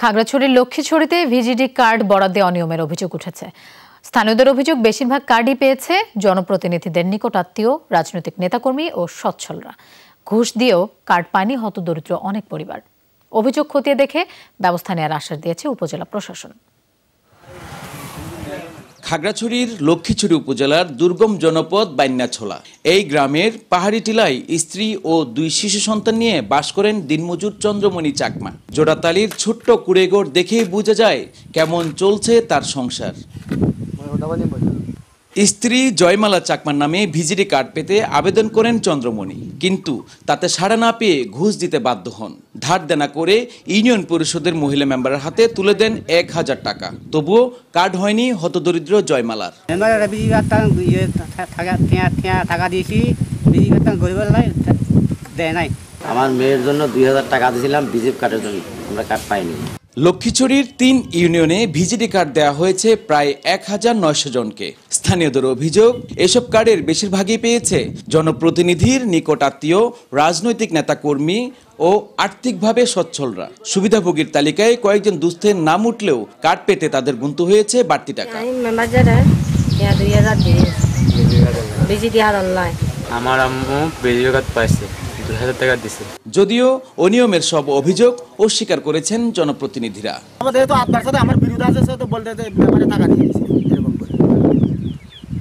খাগড়াছড়ির লক্ষ্মীছড়িতে VGD card বরাদ্দে অনিয়মের অভিযোগ উঠেছে। স্থানীয়দের অভিযোগ, বেশিরভাগ কার্ডই পেয়েছে জনপ্রতিনিধিদের নিকট আত্মীয়, রাজনৈতিক নেতাকর্মী ও সচ্ছলরা। ঘুষ দিয়েও কার্ড পায়নি হতদরিদ্র অনেক পরিবার। অভিযোগ খতিয়ে দেখে ব্যবস্থা নেওয়ার আশ্বাস দিয়েছে উপজেলা প্রশাসন। খাগড়াছড়ির লক্ষ্মীছড়ি উপজেলার দুর্গম জনপদ বাইন্যাছোলা এই গ্রামের পাহাড়ি টিলায় স্ত্রী ও দুই শিশু সন্তান নিয়ে বাস করেন দিনমজুর চন্দ্রমণি চাকমা। জোড়াতালির ছোট্ট কুড়েগড় দেখেই বোঝা যায় কেমন চলছে তার সংসার। স্ত্রী জয়মালা চাকমার নামে ভিজিডি কার্ড পেতে আবেদন করেন চন্দ্রমণি। কিন্তু তাতে সাড়া না পেয়ে ঘুষ দিতে বাধ্য হন। ধার দেনা করে ইউনিয়ন পরিষদের মহিলা মেম্বারের হাতে তুলে দেন এক হাজার টাকা। তবুও কার্ড হয়নি হতদরিদ্র জয়মালার। ইয়ে টাকা দিয়েছি। গরিবের দেয় নাই। আমার মেয়ের জন্য দুই হাজার টাকা দিয়েছিলাম বিজেপি কার্ডের জন্য। আমরা কার্ড পাইনি। লক্ষ্মীছড়ির তিন ইউনিয়নে ভিজিডি কার্ড দেওয়া হয়েছে প্রায় এক হাজার নয়শো জনকে। স্থানীয়দের অভিযোগ এসব কার্ডের বেশিরভাগই পেয়েছে জনপ্রতিনিধির নিকট আত্মীয় রাজনৈতিক নেতাকর্মী ও আর্থিকভাবে সচ্ছলরা। সুবিধাভোগীর তালিকায় কয়েকজন দুস্থের নাম উঠলেও কার্ড পেতে তাদের গুনতে হয়েছে বাড়তি টাকা। আমার আম্মু পাইছে হাজার টাকা দিছে। যদিও অনিয়মের সব অভিযোগ অস্বীকার করেছেন জনপ্রতিনিধিরা। আমাদের তো আপনার সাথে আমার বিরোধ আছে সে তো বলতে যে মেম্বারে টাকা নিয়ে এরকম করে।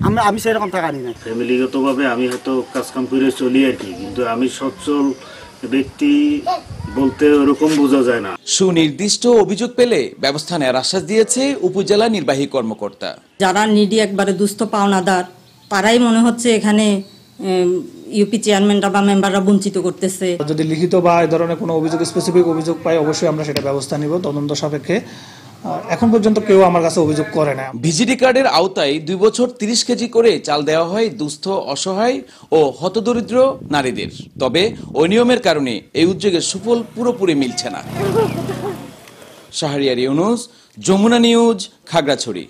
আমরা আমি সেরকম টাকা নিই না ফ্যামিলিগতভাবে আমি হয়তো কাজকাম করে চলি আর কি কিন্তু আমি সচ্ছল ব্যক্তি বলতে ওরকম বোঝা যায় না। সুনির্দিষ্ট অভিযোগ পেলে ব্যবস্থা নেওয়ার আশ্বাস দিয়েছে উপজেলা নির্বাহী কর্মকর্তা। যারা নিডি একবারে দুস্থ পাওনাদার তারাই মনে হচ্ছে এখানে ইউপি চেয়ারম্যানরা বা মেম্বাররা বঞ্চিত করতেছে। যদি লিখিত বা এই ধরনের কোনো অভিযোগ স্পেসিফিক অভিযোগ পাই অবশ্যই আমরা সেটা ব্যবস্থা নিব তদন্ত সাপেক্ষে। এখন পর্যন্ত কেউ আমার কাছে অভিযোগ করে না। ভিজিডি কার্ডের আওতায় দুই বছর তিরিশ কেজি করে চাল দেওয়া হয় দুস্থ অসহায় ও হতদরিদ্র নারীদের। তবে অনিয়মের কারণে এই উদ্যোগের সুফল পুরোপুরি মিলছে না। শাহরিয়ার ইউনুস যমুনা নিউজ খাগড়াছড়ি।